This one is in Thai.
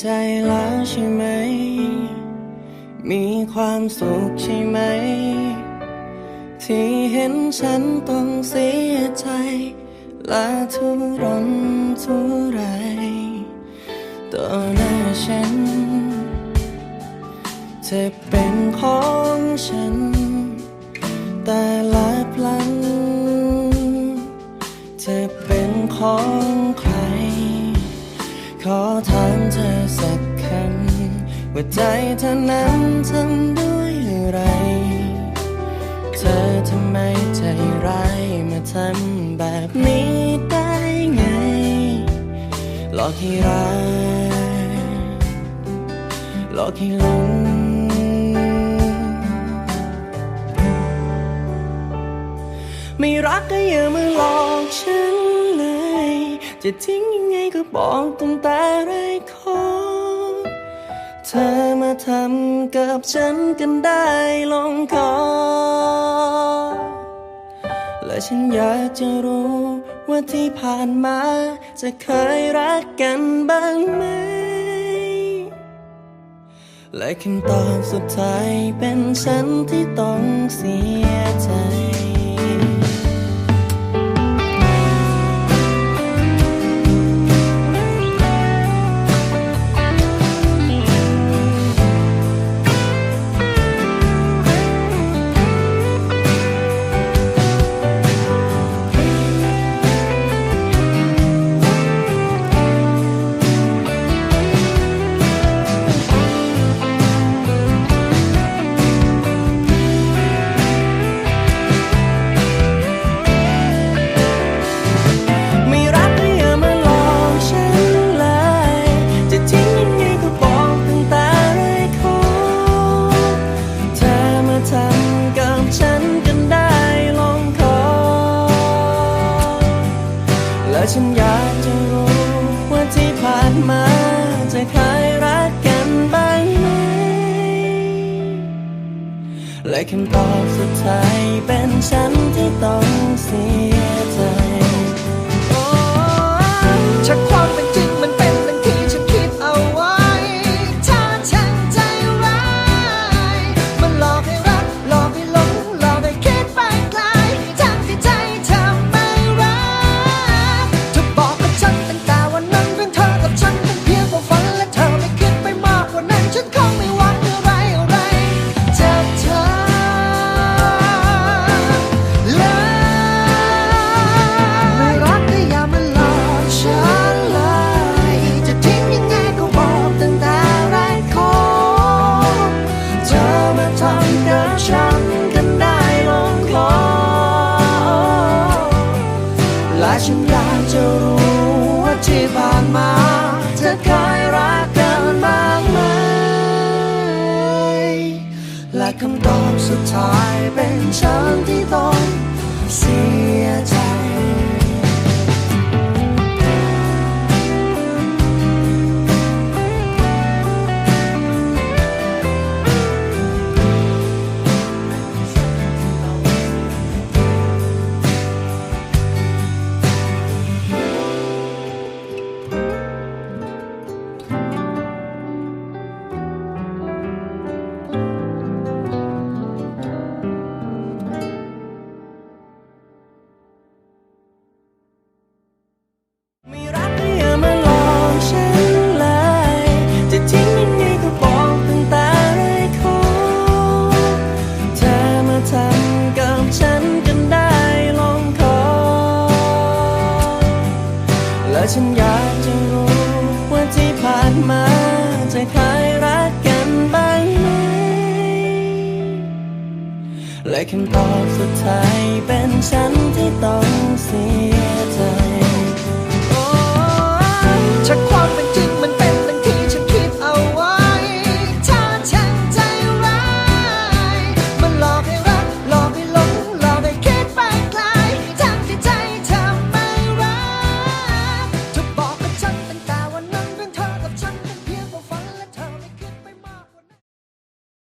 ใจแล้วใช่ไหม มีความสุขใช่ไหม ที่เห็นฉันต้องเสียใจ และทุรนทุรายต่อหน้าฉันเธอเป็นของฉัน แต่ละพลังเธอเป็นของ ขอถามเธอสักคำว่าใจเธอนั้นทำด้วยอะไร เธอทำไมใจร้ายมาทำแบบนี้ได้ไง หลอกให้รักหลอกให้หลงไม่รักก็อย่ามาหลอกฉัน จะทิ้งยังไงก็บอกตั้งแต่แรกขอเธอมาทำกับฉันกันได้ลงคอ และฉันอยากจะรู้ว่าที่ผ่านมา จะเคยรักกันบ้างไหม และคำตอบสุดท้ายเป็นฉันที่ต้องเสียใจ ฉันอยากจะรู้ว่าที่ผ่านมาจะเคยรักกันบ้างไหม และคำตอบสุดท้ายเป็นฉันที่ต้องเสียใจายเป็นฉันที่ต้อง และฉันอยากจะรู้ว่าที่ผ่านมาจะเคยรักกันบ้างไหม และคำตอบสุดท้ายเป็นฉันที่ต้องเสียใจ